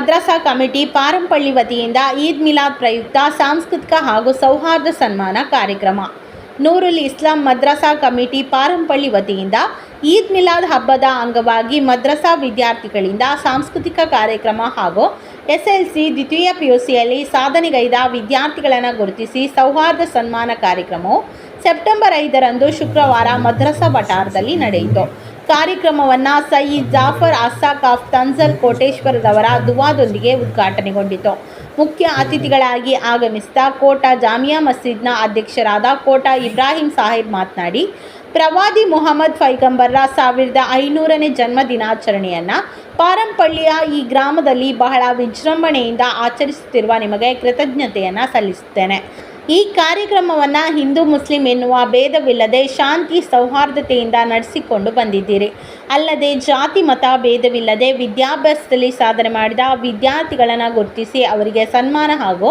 Madrasa committee Parampalli ವತಿಯಿಂದ ಈದ್ ಮಿಲಾದ್ ಪ್ರಯುಕ್ತ ಸಾಂಸ್ಕೃತಿಕ ಹಾಗೂ ಸೌಹಾರ್ದ ಸನ್ಮಾನ ಕಾರ್ಯಕ್ರಮ. ನೂರುಲ್ ಇಸ್ಲಾಂ ಮದ್ರಸಾ ಕಮಿಟಿ ಪಾರಂಪಳ್ಳಿ ವತಿಯಿಂದ ಈದ್ ಮಿಲಾದ್ ಹಬ್ಬದ ಅಂಗವಾಗಿ ಮದ್ರಸಾ ವಿದ್ಯಾರ್ಥಿಗಳಿಂದ ಸಾಂಸ್ಕೃತಿಕ ಕಾರ್ಯಕ್ರಮ ಹಾಗೂ ಎಸ್ಎಲ್ಸಿ ದ್ವಿತೀಯ ಪಿಯುಸಿಯಲ್ಲಿ ಸಾಧನೆಗೈದ ವಿದ್ಯಾರ್ಥಿಗಳನ್ನು ಗುರುತಿಸಿ ಸೌಹಾರ್ದ ಸನ್ಮಾನ ಕಾರ್ಯಕ್ರಮವು ಸೆಪ್ಟೆಂಬರ್ ಐದರಂದು ಶುಕ್ರವಾರ ಮದ್ರಸಾ ವಠಾರದಲ್ಲಿ ನಡೆಯಿತು. ಕಾರ್ಯಕ್ರಮವನ್ನು ಸಯೀದ್ ಜಾಫರ್ ಅಸ್ಸಾಕಾಫ್ ತನ್ಸಲ್ ಕೋಟೇಶ್ವರದವರ ದುವಾದೊಂದಿಗೆ ಉದ್ಘಾಟನೆಗೊಂಡಿತು. ಮುಖ್ಯ ಅತಿಥಿಗಳಾಗಿ ಆಗಮಿಸಿದ ಕೋಟಾ ಜಾಮಿಯಾ ಮಸೀದ್ನ ಅಧ್ಯಕ್ಷರಾದ ಕೋಟಾ ಇಬ್ರಾಹಿಂ ಸಾಹೇಬ್ ಮಾತನಾಡಿ, ಪ್ರವಾದಿ ಮೊಹಮ್ಮದ್ ಫೈಗಂಬರ್ರ ಸಾವಿರದ ಐನೂರನೇ ಜನ್ಮ ದಿನಾಚರಣೆಯನ್ನು ಪಾರಂಪಳ್ಳಿಯ ಈ ಗ್ರಾಮದಲ್ಲಿ ಬಹಳ ವಿಜೃಂಭಣೆಯಿಂದ ಆಚರಿಸುತ್ತಿರುವ ನಿಮಗೆ ಕೃತಜ್ಞತೆಯನ್ನು ಸಲ್ಲಿಸುತ್ತೇನೆ. ಈ ಕಾರ್ಯಕ್ರಮವನ್ನು ಹಿಂದೂ ಮುಸ್ಲಿಂ ಎನ್ನುವ ಭೇದವಿಲ್ಲದೆ ಶಾಂತಿ ಸೌಹಾರ್ದತೆಯಿಂದ ನಡೆಸಿಕೊಂಡು ಬಂದಿದ್ದೀರಿ. ಅಲ್ಲದೆ ಜಾತಿ ಮತ ಭೇದವಿಲ್ಲದೆ ವಿದ್ಯಾಭ್ಯಾಸದಲ್ಲಿ ಸಾಧನೆ ಮಾಡಿದ ವಿದ್ಯಾರ್ಥಿಗಳನ್ನು ಗುರುತಿಸಿ ಅವರಿಗೆ ಸನ್ಮಾನ ಹಾಗೂ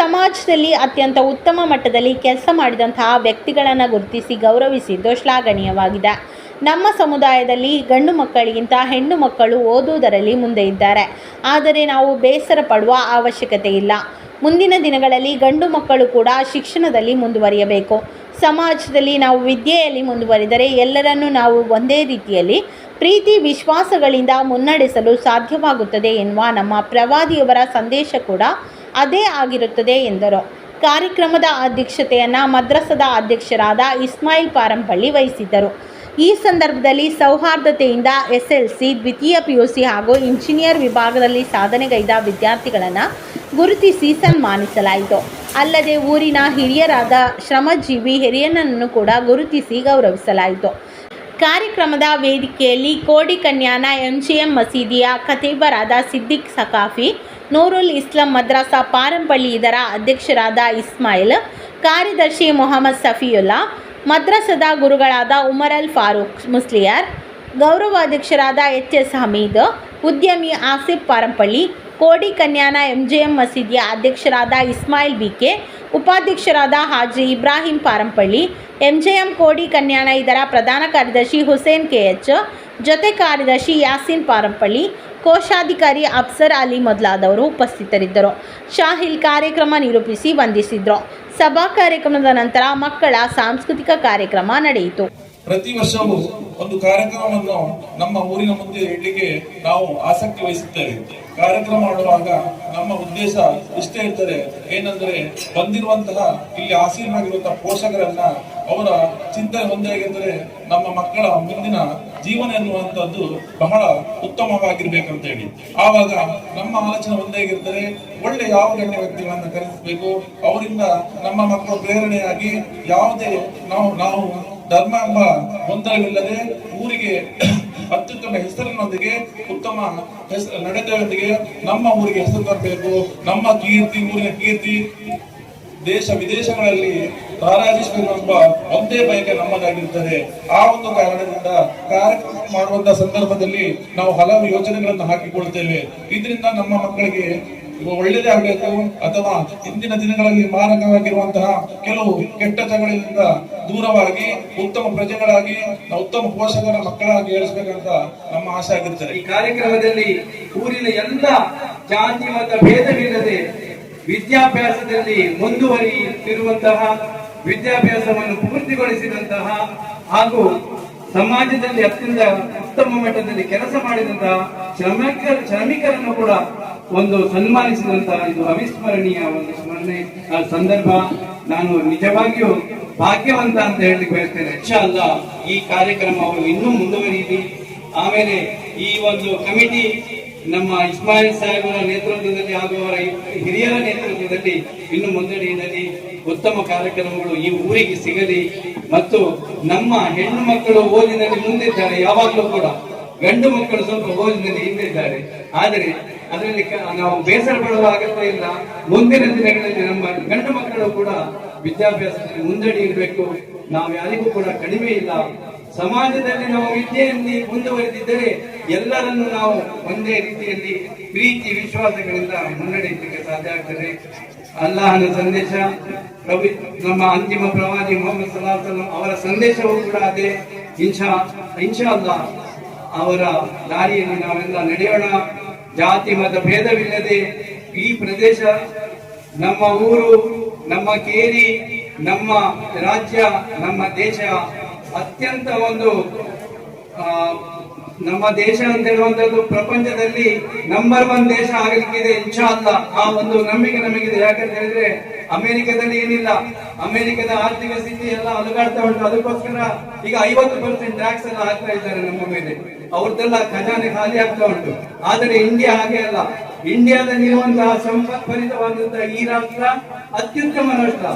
ಸಮಾಜದಲ್ಲಿ ಅತ್ಯಂತ ಉತ್ತಮ ಮಟ್ಟದಲ್ಲಿ ಕೆಲಸ ಮಾಡಿದಂತಹ ವ್ಯಕ್ತಿಗಳನ್ನು ಗುರುತಿಸಿ ಗೌರವಿಸಿದ್ದು ಶ್ಲಾಘನೀಯವಾಗಿದೆ. ನಮ್ಮ ಸಮುದಾಯದಲ್ಲಿ ಗಂಡು ಮಕ್ಕಳಿಗಿಂತ ಹೆಣ್ಣು ಮಕ್ಕಳು ಓದುವುದರಲ್ಲಿ ಮುಂದೆ ಇದ್ದಾರೆ. ಆದರೆ ನಾವು ಬೇಸರ ಪಡುವ ಅವಶ್ಯಕತೆ ಇಲ್ಲ. ಮುಂದಿನ ದಿನಗಳಲ್ಲಿ ಗಂಡು ಮಕ್ಕಳು ಕೂಡ ಶಿಕ್ಷಣದಲ್ಲಿ ಮುಂದುವರಿಯಬೇಕು. ಸಮಾಜದಲ್ಲಿ ನಾವು ವಿದ್ಯೆಯಲ್ಲಿ ಮುಂದುವರಿದರೆ ಎಲ್ಲರನ್ನೂ ನಾವು ಒಂದೇ ರೀತಿಯಲ್ಲಿ ಪ್ರೀತಿ, ವಿಶ್ವಾಸಗಳಿಂದ ಮುನ್ನಡೆಸಲು ಸಾಧ್ಯವಾಗುತ್ತದೆ ಎನ್ನುವ ನಮ್ಮ ಪ್ರವಾದಿಯವರ ಸಂದೇಶ ಕೂಡ ಅದೇ ಆಗಿರುತ್ತದೆ ಎಂದರು. ಕಾರ್ಯಕ್ರಮದ ಅಧ್ಯಕ್ಷತೆಯನ್ನು ಮದ್ರಸದ ಅಧ್ಯಕ್ಷರಾದ ಇಸ್ಮಾಯಿಲ್ ಪಾರಂಪಳ್ಳಿ ವಹಿಸಿದ್ದರು. ಈ ಸಂದರ್ಭದಲ್ಲಿ ಸೌಹಾರ್ದತೆಯಿಂದ ಎಸ್ಎಲ್ಸಿ, ದ್ವಿತೀಯ ಪಿಯುಸಿ ಹಾಗೂ ಇಂಜಿನಿಯರ್ ವಿಭಾಗದಲ್ಲಿ ಸಾಧನೆಗೈದ ವಿದ್ಯಾರ್ಥಿಗಳನ್ನು ಗುರುತಿಸಿ ಸನ್ಮಾನಿಸಲಾಯಿತು ಅಲ್ಲದೆ ಊರಿನ ಹಿರಿಯರಾದ ಶ್ರಮಜೀವಿ ಹಿರಿಯನನ್ನು ಕೂಡ ಗುರುತಿಸಿ ಗೌರವಿಸಲಾಯಿತು. ಕಾರ್ಯಕ್ರಮದ ವೇದಿಕೆಯಲ್ಲಿ ಕೋಡಿ ಕನ್ಯಾನ ಎಂಜಿಎಂ ಮಸೀದಿಯ ಖತೀಬರಾದ ಸಿದ್ದಿಕ್ ಸಕಾಫಿ ನೂರುಲ್ ಇಸ್ಲಾಂ ಮದ್ರಾಸಾ ಪಾರಂಪಳ್ಳಿ ಇದರ ಅಧ್ಯಕ್ಷರಾದ ಇಸ್ಮಾಯಿಲ್, ಕಾರ್ಯದರ್ಶಿ ಮೊಹಮ್ಮದ್ ಸಫಿಯುಲ್ಲಾ, ಮದ್ರಸದ ಗುರುಗಳಾದ ಉಮರ್ ಅಲ್ ಫಾರೂಕ್ ಮುಸ್ಲಿಯಾರ್, ಗೌರವಾಧ್ಯಕ್ಷರಾದ ಎಚ್ ಎಸ್ ಹಮೀದ್, ಉದ್ಯಮಿ ಆಸಿಫ್ ಪಾರಂಪಳ್ಳಿ ಕೋಡಿ ಕನ್ಯಾನ ಎಂಜೆಎಂ ಮಸೀದಿಯ ಅಧ್ಯಕ್ಷರಾದ ಇಸ್ಮಾಯಿಲ್ ಬಿಕೆ, ಉಪಾಧ್ಯಕ್ಷರಾದ ಹಾಜಿ ಇಬ್ರಾಹಿಂ ಪಾರಂಪಳ್ಳಿ, ಎಂಜೆಎಂ ಕೋಡಿ ಕನ್ಯಾನ ಇದರ ಪ್ರಧಾನ ಕಾರ್ಯದರ್ಶಿ ಹುಸೇನ್ ಕೆಎಚ್, ಜೊತೆ ಕಾರ್ಯದರ್ಶಿ ಯಾಸೀನ್ ಪಾರಂಪಳ್ಳಿ, ಕೋಶಾಧಿಕಾರಿ ಅಫ್ಸರ್ ಅಲಿ ಮೊದಲಾದವರು ಉಪಸ್ಥಿತರಿದ್ದರು. ಶಾಹಿಲ್ ಕಾರ್ಯಕ್ರಮ ನಿರೂಪಿಸಿ ವಂದಿಸಿದರು. ಸಭಾ ಕಾರ್ಯಕ್ರಮದ ನಂತರ ಮಕ್ಕಳ ಸಾಂಸ್ಕೃತಿಕ ಕಾರ್ಯಕ್ರಮ ನಡೆಯಿತು. ಪ್ರತಿ ವರ್ಷವೂ ಒಂದು ಕಾರ್ಯಕ್ರಮವನ್ನು ನಮ್ಮ ಊರಿನ ಮುಂದೆ ಇಡ್ಲಿಕ್ಕೆ ನಾವು ಆಸಕ್ತಿ ವಹಿಸುತ್ತೇವೆ. ಕಾರ್ಯಕ್ರಮ ಮಾಡುವಾಗ ನಮ್ಮ ಉದ್ದೇಶ ಇಷ್ಟೇ ಇರ್ತದೆ. ಏನಂದ್ರೆ ಬಂದಿರುವಂತಹ ಇಲ್ಲಿ ಆಸೀನರಾಗಿರುವಂತಹ ಪೋಷಕರನ್ನ ಅವರ ಚಿಂತನೆ ಒಂದೇ ನಮ್ಮ ಮಕ್ಕಳ ಮುಂದಿನ ಜೀವನ ಎನ್ನುವಂಥದ್ದು ಬಹಳ ಉತ್ತಮವಾಗಿರ್ಬೇಕಂತ ಹೇಳಿ ಆವಾಗ ನಮ್ಮ ಆಲೋಚನೆ ಒಂದೇ ಆಗಿರ್ತಾರೆ ಒಳ್ಳೆ ಯಾವ ಗಣ್ಯ ವ್ಯಕ್ತಿಗಳನ್ನ ಕರೆಸಬೇಕು? ಅವರಿಂದ ನಮ್ಮ ಮಕ್ಕಳು ಪ್ರೇರಣೆಯಾಗಿ ಯಾವುದೇ ನಾವು ನಾವು ಧರ್ಮ ಎಂಬ ಗೊಂದಲವಿಲ್ಲದೆ ಊರಿಗೆ ಅತ್ಯುತ್ತಮ ಹೆಸರಿನೊಂದಿಗೆ ಉತ್ತಮ ನಡೆದೊಂದಿಗೆ ನಮ್ಮ ಊರಿಗೆ ಹೆಸರು ತರಬೇಕು. ನಮ್ಮ ಕೀರ್ತಿ, ಊರಿನ ಕೀರ್ತಿ ದೇಶ ವಿದೇಶಗಳಲ್ಲಿ ತಾರಾಜಿಸಬೇಕು ಎಂಬ ಒಂದೇ ಬಯಕೆ ನಮ್ಮದಾಗಿರುತ್ತದೆ. ಆ ಒಂದು ಕಾರಣದಿಂದ ಕಾರ್ಯಕ್ರಮ ಮಾಡುವಂತಹ ಸಂದರ್ಭದಲ್ಲಿ ನಾವು ಹಲವು ಯೋಜನೆಗಳನ್ನು ಹಾಕಿಕೊಳ್ತೇವೆ ಇದರಿಂದ ನಮ್ಮ ಮಕ್ಕಳಿಗೆ ಒಳ್ಳೆಯದೇ ಆಗಬೇಕು ಅಥವಾ ಇಂದಿನ ದಿನಗಳಲ್ಲಿ ಮಾರಕವಾಗಿರುವಂತಹ ಕೆಲವು ಕೆಟ್ಟ ಚಟಗಳಿಂದ ದೂರವಾಗಿ ಉತ್ತಮ ಪ್ರಜೆಗಳಾಗಿ, ಉತ್ತಮ ಪೋಷಕರ ಮಕ್ಕಳಾಗಿ ಏರಿಸಬೇಕಂತ ನಮ್ಮ ಆಸೆ ಆಗಿರ್ತದೆ. ಈ ಕಾರ್ಯಕ್ರಮದಲ್ಲಿ ಊರಿನ ಎಲ್ಲ ಜಾತಿ ಮತ ಭೇದವಿಲ್ಲದೆ ವಿದ್ಯಾಭ್ಯಾಸದಲ್ಲಿ ಮುಂದುವರಿಯುತ್ತಿರುವಂತಹ ವಿದ್ಯಾಭ್ಯಾಸವನ್ನು ಪೂರ್ತಿಗೊಳಿಸಿದಂತಹ ಹಾಗೂ ಸಮಾಜದಲ್ಲಿ ಅತ್ಯಂತ ಉತ್ತಮ ಮಟ್ಟದಲ್ಲಿ ಕೆಲಸ ಮಾಡಿದಂತಹ ಶ್ರಮಿಕ ಶ್ರಮಿಕರನ್ನು ಕೂಡ ಒಂದು ಸನ್ಮಾನಿಸಿದಂತಹ ಇದು ಅವಿಸ್ಮರಣೀಯ ಒಂದು ಸ್ಮರಣೆ. ಸಂದರ್ಭ ನಾನು ನಿಜವಾಗಿಯೂ ಭಾಗ್ಯವಂತ ಅಂತ ಹೇಳಲಿಕ್ಕೆ ಬಯಸ್ತೇನೆ. ಅಲ್ಲ ಈ ಕಾರ್ಯಕ್ರಮವು ಇನ್ನೂ ಮುಂದುವರಿಯಲಿ ಆಮೇಲೆ ಈ ಒಂದು ಕಮಿಟಿ ನಮ್ಮ ಇಸ್ಮಾಯಿಲ್ ಸಾಹೇಬರ ನೇತೃತ್ವದಲ್ಲಿ ಹಾಗೂ ಅವರ ಹಿರಿಯರ ನೇತೃತ್ವದಲ್ಲಿ ಇನ್ನು ಮುಂದಡಿಯಲ್ಲಿ ಉತ್ತಮ ಕಾರ್ಯಕ್ರಮಗಳು ಈ ಊರಿಗೆ ಸಿಗಲಿ. ಮತ್ತು ನಮ್ಮ ಹೆಣ್ಣು ಮಕ್ಕಳು ಓದಿನಲ್ಲಿ ಮುಂದಿದ್ದಾರೆ. ಯಾವಾಗಲೂ ಕೂಡ ಗಂಡು ಮಕ್ಕಳು ಸ್ವಲ್ಪ ಓದಿನಲ್ಲಿ ಹಿಂದಿದ್ದಾರೆ ಆದರೆ ಅದರಲ್ಲಿ ನಾವು ಬೇಸರ ಪಡುವ ಅಗತ್ಯ ಇಲ್ಲ. ಮುಂದಿನ ದಿನಗಳಲ್ಲಿ ನಮ್ಮ ಗಂಡು ಮಕ್ಕಳು ಕೂಡ ವಿದ್ಯಾಭ್ಯಾಸದಲ್ಲಿ ಮುಂದಡಿಯಿರಬೇಕು ನಾವು ಯಾರಿಗೂ ಕೂಡ ಕಡಿಮೆ ಇಲ್ಲ. ಸಮಾಜದಲ್ಲಿ ನಾವು ವಿದ್ಯೆಯಲ್ಲಿ ಮುಂದುವರೆದಿದ್ದರೆ ಎಲ್ಲರನ್ನು ನಾವು ಒಂದೇ ರೀತಿಯಲ್ಲಿ ಪ್ರೀತಿ, ವಿಶ್ವಾಸಗಳಿಂದ ಮುನ್ನಡೆಯಲಿಕ್ಕೆ ಸಾಧ್ಯ ಆಗ್ತದೆ. ಅಲ್ಲಾಹನ ಸಂದೇಶ ಪ್ರವಿ ನಮ್ಮ ಅಂತಿಮ ಪ್ರವಾದಿ ಮೊಹಮ್ಮದ್ ಸಲಾಹ್ ಸಲಂ ಅವರ ಸಂದೇಶವೂ ಕೂಡ ಅದೇ. ಇನ್ಶಾ ಇನ್ಶಾ ಅಲ್ಲ ಅವರ ದಾರಿಯಲ್ಲಿ ನಾವೆಲ್ಲ ನಡೆಯೋಣ. ಜಾತಿ ಮತ ಭೇದವಿಲ್ಲದೆ ಈ ಪ್ರದೇಶ, ನಮ್ಮ ಊರು, ನಮ್ಮ ಕೇರಿ, ನಮ್ಮ ರಾಜ್ಯ, ನಮ್ಮ ದೇಶ ಅತ್ಯಂತ ಒಂದು ನಮ್ಮ ದೇಶ ಅಂತ ಹೇಳುವಂತದ್ದು ಪ್ರಪಂಚದಲ್ಲಿ ನಂಬರ್ ಒನ್ ದೇಶ ಆಗಲಿಕ್ಕಿದೆ ಇಚ್ಛಾ ಅಲ್ಲ ಆ ಒಂದು ನಂಬಿಕೆ ನಮಗಿದೆ. ಯಾಕಂತ ಹೇಳಿದ್ರೆ ಅಮೆರಿಕದಲ್ಲಿ ಏನಿಲ್ಲ. ಅಮೆರಿಕದ ಆರ್ಥಿಕ ಸ್ಥಿತಿ ಎಲ್ಲ ಅಲುಗಾಡ್ತಾ ಉಂಟು. ಅದಕ್ಕೋಸ್ಕರ ಈಗ ಐವತ್ತು ಪರ್ಸೆಂಟ್ ಟ್ಯಾಕ್ಸ್ ಎಲ್ಲ ಹಾಕ್ತಾ ಇದ್ದಾರೆ ನಮ್ಮ ಮೇಲೆ. ಅವ್ರದ್ದೆಲ್ಲ ಖಜಾನೆ ಖಾಲಿ ಆಗ್ತಾ ಉಂಟು. ಆದರೆ ಇಂಡಿಯಾ ಹಾಗೆ ಅಲ್ಲ. ಇಂಡಿಯಾದಲ್ಲಿರುವಂತಹ ಸಂಪತ್ಭರಿತವಾದಂತಹ ಈ ರಾಷ್ಟ್ರ ಅತ್ಯುತ್ತಮ ರಾಷ್ಟ್ರ.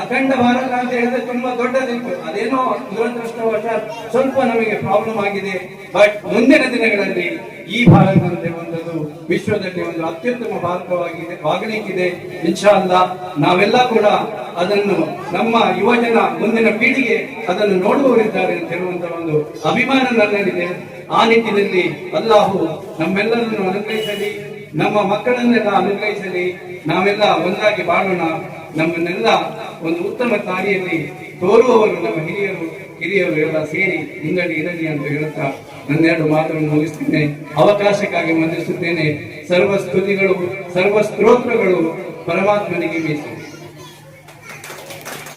ಅಖಂಡ ಭಾರತ ಅಂತ ಹೇಳಿದ್ರೆ ತುಂಬಾ ದೊಡ್ಡದಿತ್ತು. ಅದೇನೋ ದುರದೃಷ್ಟವಶಾತ್ ಸ್ವಲ್ಪ ನಮಗೆ ಪ್ರಾಬ್ಲಮ್ ಆಗಿದೆ. ಬಟ್ ಮುಂದಿನ ದಿನಗಳಲ್ಲಿ ಈ ಭಾರತ ಅಂತ ಹೇಳುವಂಥದ್ದು ವಿಶ್ವದಲ್ಲಿ ಒಂದು ಅತ್ಯುತ್ತಮ ಭಾರತವಾಗಿದೆ, ಆಗಲಿಕ್ಕಿದೆ. ಇನ್ಶಾ ಅಲ್ಲ ನಾವೆಲ್ಲ ಕೂಡ ಅದನ್ನು ನಮ್ಮ ಯುವಜನ ಮುಂದಿನ ಪೀಳಿಗೆ ಅದನ್ನು ನೋಡುವವರಿದ್ದಾರೆ ಅಂತ ಹೇಳುವಂತ ಒಂದು ಅಭಿಮಾನ ನನ್ನಲ್ಲಿದೆ ಆ ನಿಟ್ಟಿನಲ್ಲಿ ಅಲ್ಲಾಹು ನಮ್ಮೆಲ್ಲರನ್ನು ಅನುಗ್ರಹಿಸಲಿ, ನಮ್ಮ ಮಕ್ಕಳನ್ನೆಲ್ಲ ಅನುಗ್ರಹಿಸಲಿ, ನಾವೆಲ್ಲ ಒಂದಾಗಿ ಬಾಳೋಣ. ನಮ್ಮನ್ನೆಲ್ಲ ಒಂದು ಉತ್ತಮ ದಾರಿಯಲ್ಲಿ ತೋರುವವರು ನಮ್ಮ ಹಿರಿಯರು ಹಿರಿಯರು ಎಲ್ಲ ಸೇರಿ ಹಿಂಗಡಿ ಇರಲಿ ಅಂತ ಹೇಳುತ್ತಾ ನನ್ನೆರಡು ಮಾತುಗಳನ್ನು ಮುಗಿಸ್ತೇನೆ. ಅವಕಾಶಕ್ಕಾಗಿ ವಂದಿಸುತ್ತೇನೆ. ಸರ್ವ ಸ್ತುತಿಗಳು, ಸರ್ವ ಸ್ತೋತ್ರಗಳು ಪರಮಾತ್ಮನಿಗೆ ಮೀಸಲು